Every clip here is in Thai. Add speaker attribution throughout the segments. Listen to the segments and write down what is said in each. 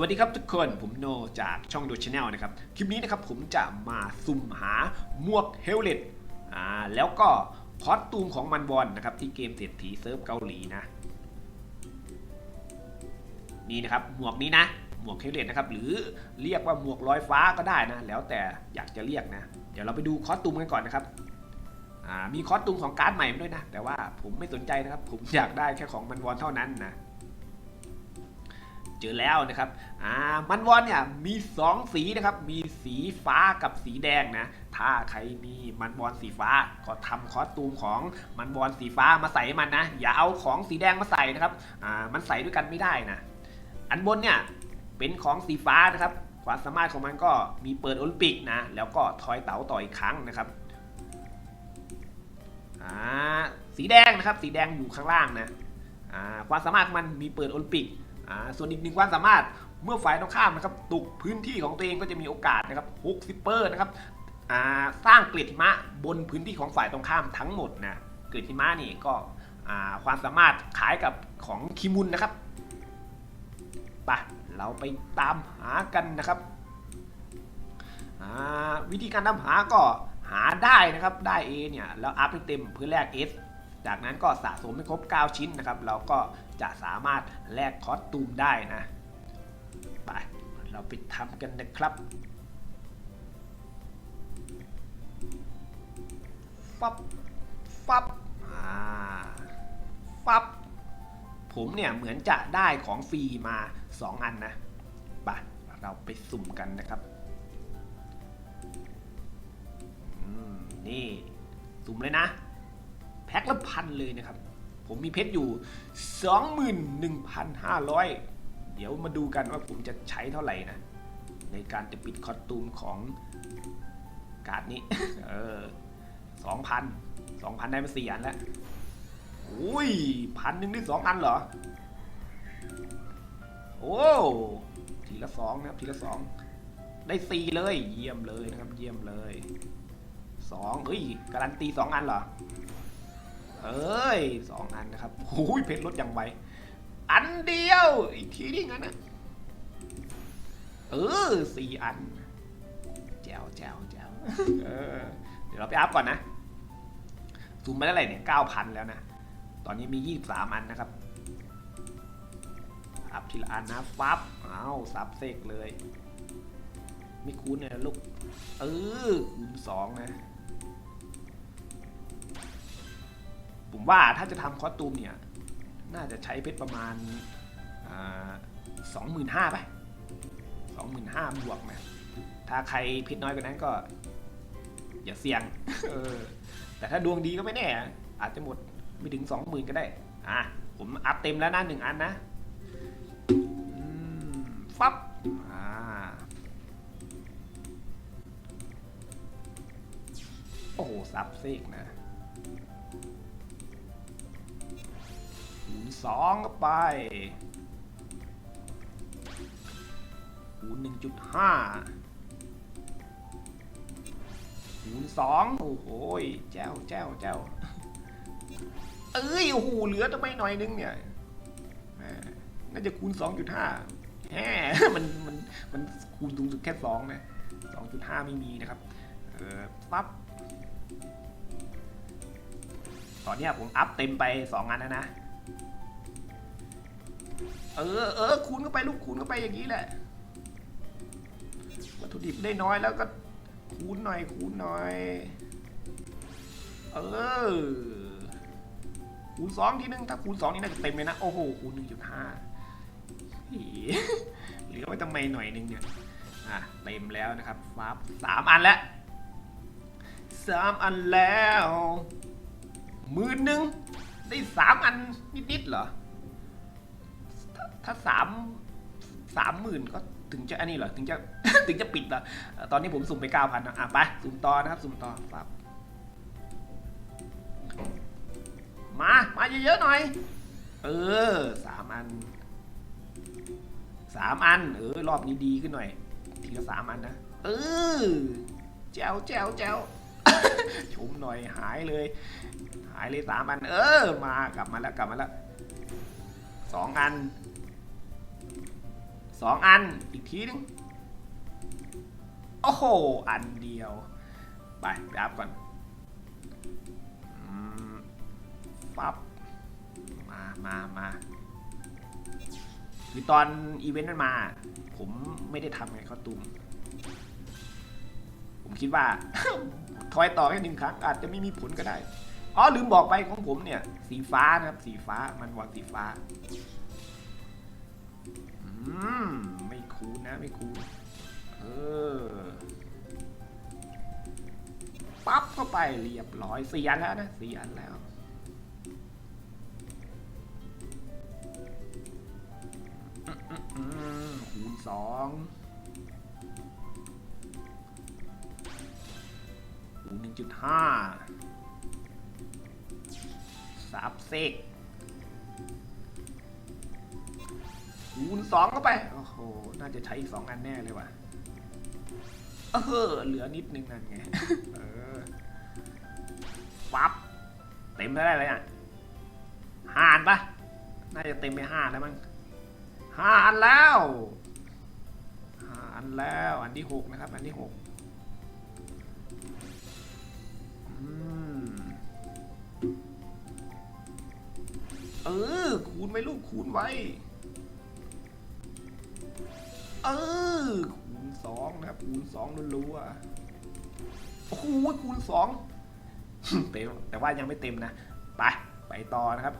Speaker 1: วัสดีครับทุกคนผมโนจากช่องดูชาแนลนะครับ คลิปนี้นะครับผมจะมาสุ่มหาหมวกเฮลเลตอ่าแล้วก็คอสตูมของมันบอลนะครับ ที่เกมเศรษฐีเซิร์ฟเกาหลีนะ นี่นะครับหมวกนี้นะ หมวกเฮลเลตนะครับ หรือเรียกว่าหมวกลอยฟ้าก็ได้นะ แล้วแต่อยากจะเรียกนะ เดี๋ยวเราไปดูคอสตูมกันก่อนนะครับอ่ามีคอสตูมของการ์ดใหม่ด้วยนะ แต่ว่าผมไม่สนใจนะครับ ผมอยากได้แค่ของมันบอลเท่านั้นนะ เจอแล้วนะครับอ่ามันวอนเนี่ยมี 2 สีนะครับ มีสีฟ้ากับสีแดงนะ ถ้าใครมีมันบอลสีฟ้าก็ทำคอสตูมของมันบอลสีฟ้ามาใส่มันนะ อย่าเอาของสีแดงมาใส่นะครับอ่ามันใส่ด้วยกันไม่ได้นะ อันบนเนี่ยเป็นของสีฟ้านะครับ ความสามารถของมันก็มีเปิดโอลิมปิกนะ แล้วก็ทอยเต๋าต่ออีกครั้งนะครับอ่าสีแดงนะครับ สีแดงอยู่ข้างล่างนะอ่าความสามารถมันมีเปิดโอลิมปิก อ่าส่วนอีกหนึ่งความสามารถเมื่อฝ่ายตรงข้ามนะครับตกพื้นที่ของตัวเองก็จะมีโอกาสนะครับ60เปอร์นะครับอ่าสร้างเกล็ดหิมะบนพื้นที่ของฝ่ายตรงข้ามทั้งหมดนะเกล็ดหิมะนี่ก็อ่าความสามารถขายกับของคิมุนนะครับไปเราไปตามหากันนะครับวิธีการตามหาก็หาได้นะครับได้ A เนี่ยแล้วอัพให้เต็มเพื่อแลก S จากนั้นก็สะสมให้ครบ 9 ชิ้นนะครับ เราก็จะสามารถแลกคอสตูมได้นะ ไป เราไปทำกันนะครับฟับฟับอ่าฟับผมเนี่ยเหมือนจะได้ของฟรีมา 2 อันนะไปเราไปสุ่มกันนะครับนี่ สุ่มเลยนะ แพ็คละพันเลยนะครับ ผมมีเพชรอยู่ 21,500 เดี๋ยวมาดูกันว่าผมจะใช้เท่าไหร่นะ ในการจะปิดคอตูมของการ์ดนี้ เออสองพันสองพันได้มาสี่อันแล้วอุ้ยพันหนึ่งได้สองอันเหรอ โอ้ทีละสองนะครับทีละสองได้สี่เลย เยี่ยมเลยนะครับ เยี่ยมเลยสองเฮ้ยการันตีสองอันเหรอ เอ้ยสองอันนะครับโอ้ยเพชรลดอย่างไวอันเดียว อีกทีนี่งั้นนะเออสี่อันแจวแจวแจวเออเดี๋ยวเราไปอัพก่อนนะซูมไปเท่าไรเนี่ยเก้าพันแล้วนะ ตอนนี้มียี่สิบสามอันนะครับ อัพทีละอันนะฟับเอาวซับเซกเลย ไม่คูณเนี่ยลูก เออคูณสองนะ ผมว่าถ้าจะทำคอสตูมเนี่ย น่าจะใช้เพชรประมาณสองหมื่นห้าไปสองหมื่นห้าบวกนะถ้าใครเพชรน้อยกว่านั้นก็ อย่าเสี่ยงเออแต่ถ้าดวงดีก็ไม่แน่ อาจจะหมดไม่ถึงสองหมื่นก็ได้ อะ ผมอัพเต็มแล้วนะหนึ่งอันนะอืมฟับอ่าโอ้โหซับเซกนะ สองก็ไปคูณหนึ่งจุดห้าคูณสองโอ้โหยแจ้วแจ้วแจ้วเอ้ยโอ้โหเหลือทำไมหน่อยนึงเนี่ยน่าจะคูณสองจุดห้าแหมมันมันมันคูณสูงสุดแค่สองนะสองจุดห้าไม่มีนะครับเออปั๊บตอนนี้ผมอัพเต็มไปสองอันแล้วนะ เออเออคูณเข้าไปลูกคูณเข้าไปอย่างนี้แหละวัตถุดิบได้น้อยแล้วก็คูณหน่อยคูณหน่อย เออคูณสองทีนึงถ้าคูณสองนี่น่าจะเต็มเลยนะ โอ้โหคูณหนึ่งจุดห้าเหลือไว้ทำไมหน่อยนึงเนี่ยอะเต็มแล้วนะครับฟ้าสามอันแล้วสามอันแล้วหมื่นหนึ่งได้สามอันนิดๆเหรอ ถ้าสามสามหมื่นก็ถึงจะอันนี้เหรอถึงจะถึงจะปิดเหรอเอ่อตอนนี้ผมสุ่มไปเก้าพันนะอะไปสุ่มต่อนะครับสุ่มต่อครับ มามาเยอะๆหน่อย เออสามอันสามอัน เออรอบนี้ดีขึ้นหน่อย ทีละสามอันนะเออแจวแจวแจวชมหน่อยหายเลย หายเลยสามอัน เออ มากลับมาแล้วกลับมาแล้วสองอัน สองอันอีกทีนึง โอ้โห อันเดียว ไปไปอัพก่อนปั๊บมามามาคือตอนอีเวนต์มันมา ผมไม่ได้ทำไงข้าตุมผมคิดว่าทอยต่อแค่หนึ่งครั้งอาจจะไม่มีผลก็ได้ อ๋อลืมบอกไปของผมเนี่ย สีฟ้านะครับ สีฟ้ามันวางสีฟ้า ไม่คูนะไม่คูเออปั๊บเข้าไปเรียบร้อยเสี่อันแล้วนะเสี่อันแล้วคูณสองคูณหนึ่งจุดห้าสับเซก คูณสองเข้าไป โอ้โห น่าจะใช้อีกสองอันแน่เลยว่ะ เออ เหลือนิดนึงนั่นไง เออ ปั๊บ เต็มได้เลยอะห้าอันปะน่าจะเต็มไปห้าแล้วมั้งห้าอันแล้วห้าอันแล้ว อันที่หกนะครับ อันที่หกอืมเออ คูณไว้ลูกคูณไว้ เออคูณสองนะครับคูณสองรัวๆโอ้โหคูณสองเต็มแต่ว่ายังไม่เต็มนะ ไป ไปต่อนะครับ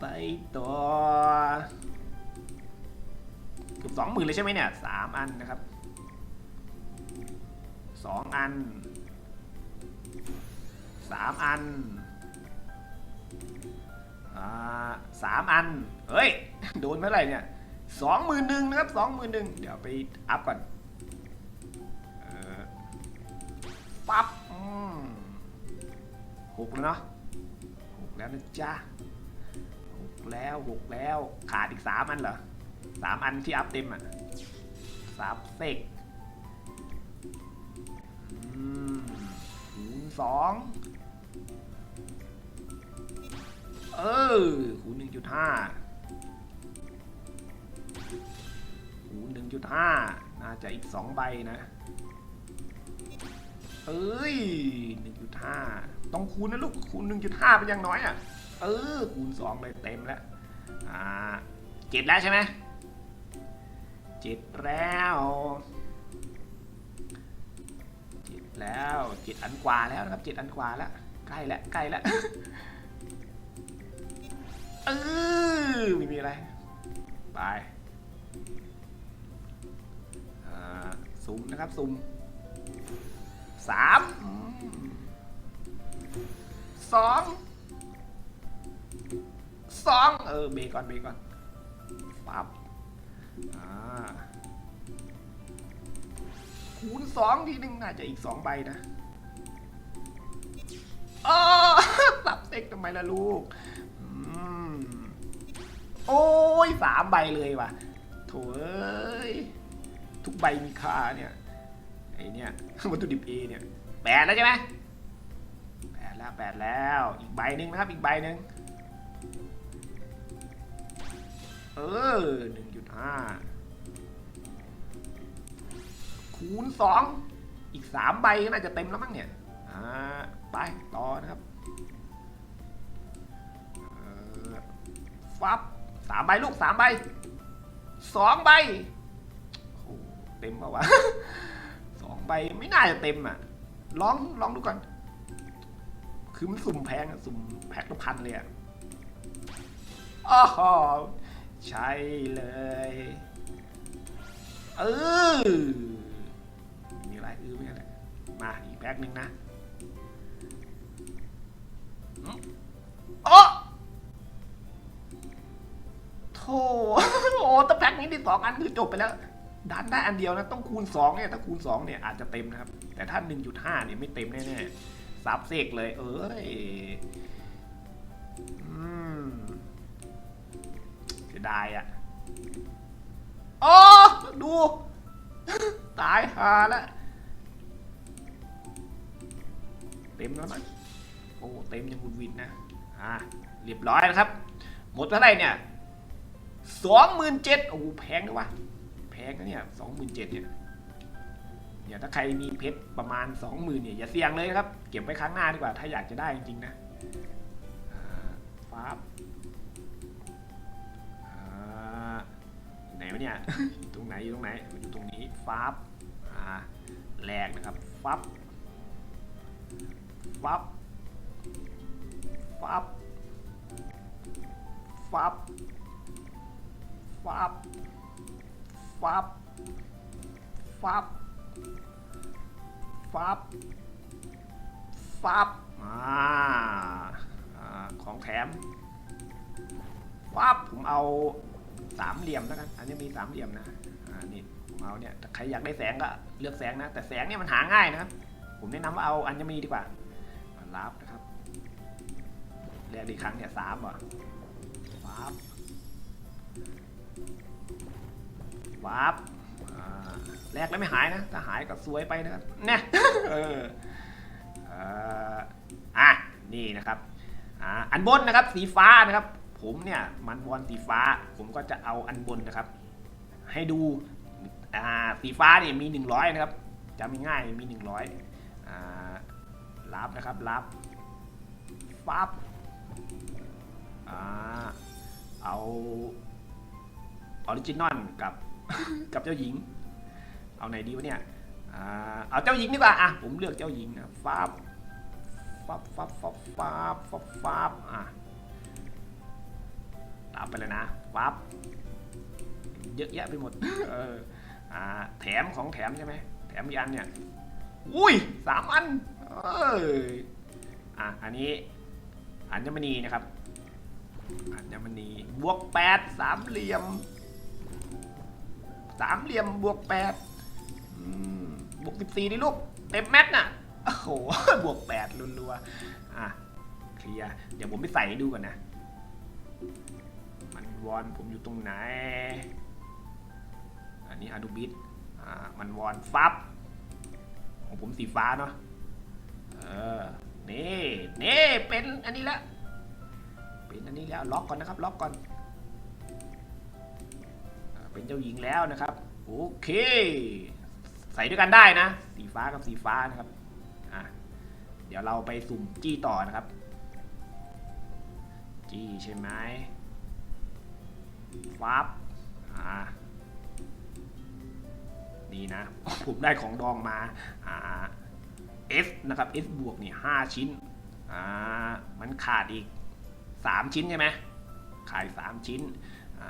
Speaker 1: ไปต่อเกือบสองหมื่นเลยใช่ไหมเนี่ยสามอันนะครับสองอันสามอันอ่าสามอัน เฮ้ย โดนเมื่อไหร่เนี่ย สองหมื่นหนึ่งนะครับสองหมื่นหนึ่งเดี๋ยวไปอัพก่อนอปั๊บหกแล้วเนาะหกแล้วนะจ๊ะหกแล้วหกแล้ว ขาดอีกสามอันเหรอสามอันที่อัพเต็มอะสามเซกอืมคูณสองเออคูณหนึ่งจุดห้า คูณหนึ่งจุดห้าจะอีกสองใบนะเอ้ยหนึ่งจุดห้าต้องคูณนะลูก คูณหนึ่งจุดห้าเป็นอย่างน้อยอะ เออ คูณสองเลยเต็มแล้ว อ่าเจ็ดแล้วใช่ไหมเจ็ดแล้วเจ็ดแล้วเจ็ดอันกว่าแล้วนะครับเจ็ดอันกว่าแล้ว ใกล้แล้วใกล้แล้วเออไม่มีอะไร ไปาซุ่มนะครับซุ่มสามสองสองเออเบรกก่อนเบรกก่อนปับอ่าคูณสองทีหนึ่งน่าจะอีกสองใบนะอ๋อสับเต็กทำไมล่ะลูกโอ้ยสามใบเลยว่ะโถเอ้ย ทุกใบมีค่าเนี่ยไอเนี่ยวัตถุดิบเอเนี่ยแปดแล้วใช่ไหมแปดแล้วแปดแล้วอีกใบหนึ่งนะครับอีกใบหนึ่งเออหนึ่งจุดห้าคูณสองอีกสามใบก็น่าจะเต็มแล้วมั้งเนี่ยอ่าไปต่อนะครับฟับสามใบลูกสามใบสองใบ เต็มปะวะ สองใบไม่น่าจะเต็มอะ ลองลองดูก่อน คือมันสุ่มแพงอะสุ่มแพ็คละพันเลยอะอ๋อใช่เลย เออมีอะไรเออไม่อะไรมาอีกแพ็คหนึ่งนะอืมโอ้โธ่โอ้แต่แพ็คนี้ที่สองอันคือจบไปแล้ว ดันได้อันเดียวนะต้องคูณสองเนี่ยถ้าคูณสองเนี่ยอาจจะเต็มนะครับ แต่ถ้าหนึ่งจุดห้าเนี่ยไม่เต็มแน่ๆซับเซกเลย เอ้ยอืมเสียดายอะโอ้ดู ตายหาแล้วเต็มแล้วมั้งโอ้เต็มยังบุดวินนะอ่าเรียบร้อยนะครับ หมดเท่าไหร่เนี่ยสองหมื่นเจ็ดโอ้แพงด้วยวะ งนะเนี่ยสองหมื่นเจ็ดเนี่ยเนี่ยถ้าใครมีเพชรประมาณสองหมื่นเนี่ยอย่าเสี่ยงเลยนะครับ เก็บไว้ครั้งหน้าดีกว่า ถ้าอยากจะได้จริงๆนะฟ้าบอ่าไหนวะเนี่ยอยู่ตรงไหนอยู่ตรงไหนอยู่ตรงนี้ฟ้าบอ่าแรกนะครับฟับฟับฟับฟับฟับ ฟับ ฟับ ฟับ ฟับอ่าอ่า ของแถม ฟับ ผมเอาสามเหลี่ยมแล้วกัน อันนี้มีสามเหลี่ยมนะ อ่า นี่ผมเอาเนี่ยแต่ใครอยากได้แสงก็เลือกแสงนะ แต่แสงเนี่ยมันหาง่ายนะครับ ผมแนะนำว่าเอาอัญมณีดีกว่ามารับนะครับแรกอีกครั้งเนี่ยสามเหรอฟับ วาร์ปอ่าแรกแล้วไม่หายนะ ถ้าหายก็สวยไปนะครับเนี่ยเออเอ่ออะนี่นะครับอ่าอันบนนะครับสีฟ้านะครับ ผมเนี่ยมันบอลสีฟ้า ผมก็จะเอาอันบนนะครับ ให้ดูอ่าสีฟ้าเนี่ยมี 100 นะครับจำง่ายๆมี 100อ่ารับนะครับรับฟับอ่าเอาออริจินอลกับ กับเจ้าหญิง เอาไหนดีวะเนี่ยอ่าเอาเจ้าหญิงดีกว่าอะผมเลือกเจ้าหญิงนะฟ้าบฟ้าบฟ้าบฟ้าบฟ้าบฟ้าบฟ้าบอะตามไปเลยนะฟ้าบเยอะแยะไปหมดเอออ่าแถมของแถมใช่ไหมแถมอีกอันเนี่ยอุ้ยสามอันเอออะอันนี้อัญมณีนะครับอัญมณีบวกแปดสามเหลี่ยม สามเหลี่ยมบวกแปดบวกสิบสี่ดิลูก เต็มแม็กน่ะ โอ้โห บวกแปดรัวๆ อะ เคลียร์เดี๋ยวผมไปใส่ให้ดูก่อนนะ มันวอนผมอยู่ตรงไหน อันนี้อะดูบิทอ่า มันวอนฟับ ของผมสีฟ้าเนาะ เออ นี่ นี่ เป็นอันนี้แล้วเป็นอันนี้แล้ว ล็อกก่อนนะครับ ล็อกก่อน เป็นเจ้าหญิงแล้วนะครับ โอเค ใส่ด้วยกันได้นะ สีฟ้ากับสีฟ้านะครับอะเดี๋ยวเราไปสุ่มจี้ต่อนะครับ จี้ใช่ไหมฟับอ่านี่นะ ผมได้ของดองมาอ่า S นะครับ S บวกนี่ห้าชิ้นอ่ามันขาดอีกสามชิ้นใช่ไหมขาดสามชิ้นอ่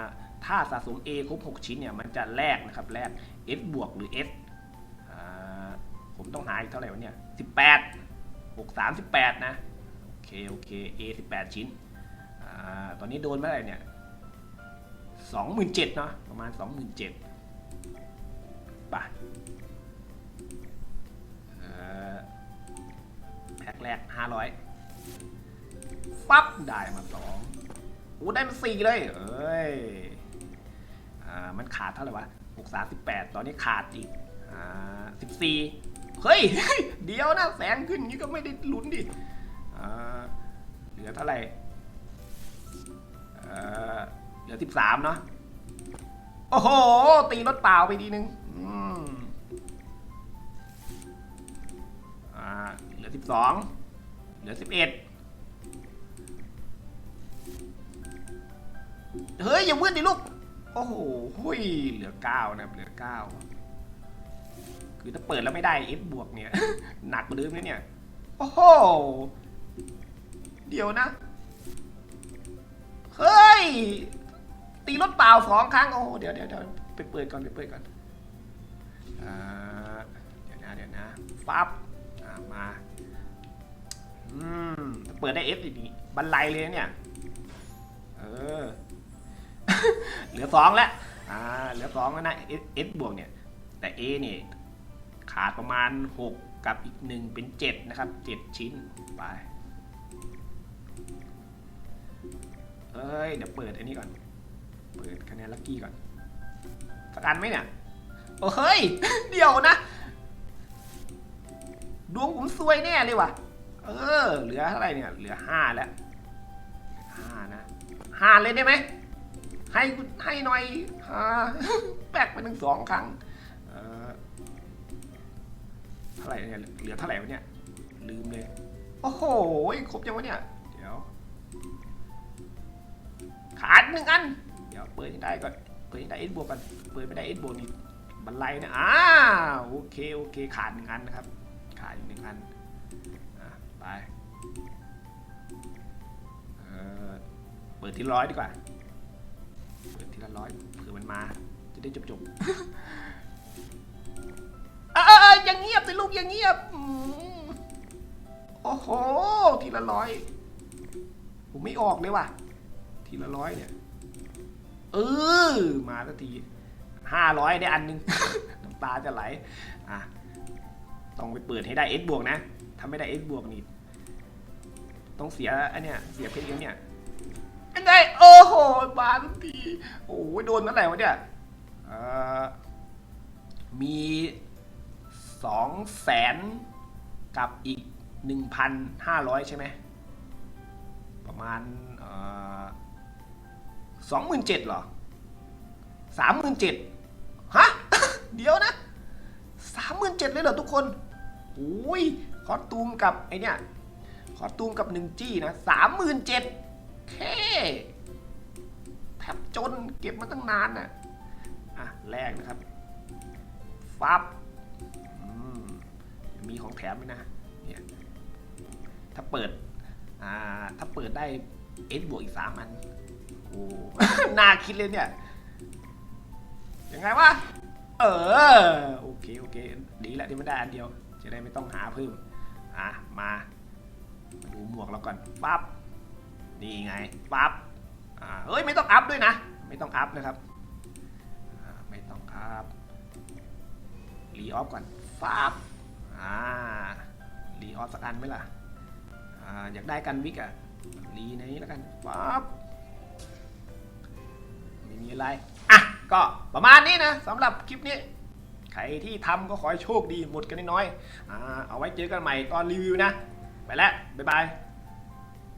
Speaker 1: า ถ้าสะสม A ครบ 6 ชิ้นเนี่ยมันจะแลกนะครับแลก S บวกหรือ S อ่าผมต้องหาอีกเท่าไหร่วะเนี่ย 18 6 3 18 นะ โอเค โอเค A 18 ชิ้นอตอนนี้โดนเมื่อไหร่เนี่ย 27,000เนาะประมาณ 27,000ป่ะเอ่อแพ็คแรก 500ฟับได้มาสองโอ้ได้มาสี่เลย เอ้ย มันขาดเท่าไหร่วะหกสามสิบแปดตอนนี้ขาดอีกสิบสี่เฮ้ย เดี๋ยวนะแสงขึ้นอย่างนี้ก็ไม่ได้ลุ้นดิเหลือเท่าไหร่เหลือสิบสามเนาะ โอ้โห ตีรถเปล่าไปดีนึงเหลือสิบสองเหลือสิบเอ็ดเฮ้ย อย่ามืดดิลูก โอ้โหหุยเหลือเก้านะครับเหลือเก้าคือถ้าเปิดแล้วไม่ได้ F บวกเนี่ย หนักกว่าเดิมเลยเนี่ย โอ้โห เดี๋ยวนะ เฮ้ย ตีรถเปล่าสองครั้ง โอ้เดี๋ยวเดี๋ยวเดี๋ยวไปเปิดก่อนไปเปิดก่อนอ่าเดี๋ยวนะเดี๋ยวนะฟับมาอืมเปิดได้ F อีกนี่บันไลเลยเนี่ย เออ เหลือสองแล้วอ่าเหลือสองแล้วนะ S S บวกเนี่ย แต่ A เนี่ยขาดประมาณ 6 กับอีกหนึ่งเป็น 7 นะครับ 7 ชิ้นไปเอ้ย เดี๋ยวเปิดอันนี้ก่อน เปิดคะแนนลัคกี้ก่อนสักอันไหมเนี่ยโอ้เฮ้ย เดี๋ยวนะ ดวงผมซวยแน่เลยว่ะ เออ เหลือเท่าไหร่เนี่ย เหลือ5แล้วห้านะห้าเลยได้ไหม ให้ให้หน่อยอ่าแปกไปหนึ่งสองครั้งเอ่อเท่าไหร่เนี่ยเหลือเท่าไหร่วะเนี่ยลืมเลย โอ้โหครบยังวะเนี่ย เดี๋ยว ขาดหนึ่งอัน เดี๋ยวเปิดให้ได้ก่อน เปิดให้ได้เอสบวกกัน เปิดไม่ได้เอสบวกนี่บันไลนะอ้าโอเคโอเคขาดหนึ่งอันนะครับ ขาดอีกหนึ่งอันไปเออเปิดทีละร้อยดีกว่า เปิดทีละร้อยเผื่อมันมา จะได้จบจบๆเออเออเอออย่างเงียบสิลูกอย่างเงียบอืมโอ้โห ทีละร้อย ผมไม่ออกเลยว่ะ ทีละร้อยเนี่ย เออ มาสักทีห้าร้อยได้อันหนึง น้ำตาจะไหล อะ ต้องไปเปิดให้ได้เอสบวกนะ ถ้าไม่ได้เอสบวกนี่ ต้องเสียอันเนี้ย เสียเพชรเยอะเนี่ย อันไงโอ้ โหบานทีโอ้ยโดนเมื่อไหร่วะเนี่ยมีสองแสนกับอีกหนึ่งพันห้าร้อยใช่ไหม ประมาณสองหมื่นเจ็ดหรอสามหมื่นเจ็ดฮะ เดี๋ยวนะสามหมื่นเจ็ดเลยเหรอทุกคนโอ้ยคอตูมกับไอเนี่ยคอตูมกับหนึ่งจี้นะสามหมื่นเจ็ดแค่ แทบจนเก็บมาตั้งนานน่ะอะแรกนะครับฟับอืมมีของแถมไหมนะเนี่ยถ้าเปิดอ่าถ้าเปิดได้เอสบวกอีกสามอันโอ้น่าคิดเลยเนี่ยยังไงวะเออโอเคโอเคดีแล้วที่ไม่ได้อันเดียว จะได้ไม่ต้องหาเพิ่มอะมามาดูหมวกเราก่อนปั๊บนี่ไงปั๊บ อ่าเฮ้ยไม่ต้องอัพด้วยนะ ไม่ต้องอัพนะครับอ่าไม่ต้องอัพรีออฟก่อนฟับอ่ารีออฟสักอันไหมล่ะอ่าอยากได้กันวิกอะรีในนี้แล้วกันปั๊บไม่มีอะไรอะก็ประมาณนี้นะสำหรับคลิปนี้ใครที่ทำก็ขอให้โชคดีหมดกันน้อยๆอ่าเอาไว้เจอกันใหม่ตอนรีวิวนะ ไปแล้ว บ๊ายบาย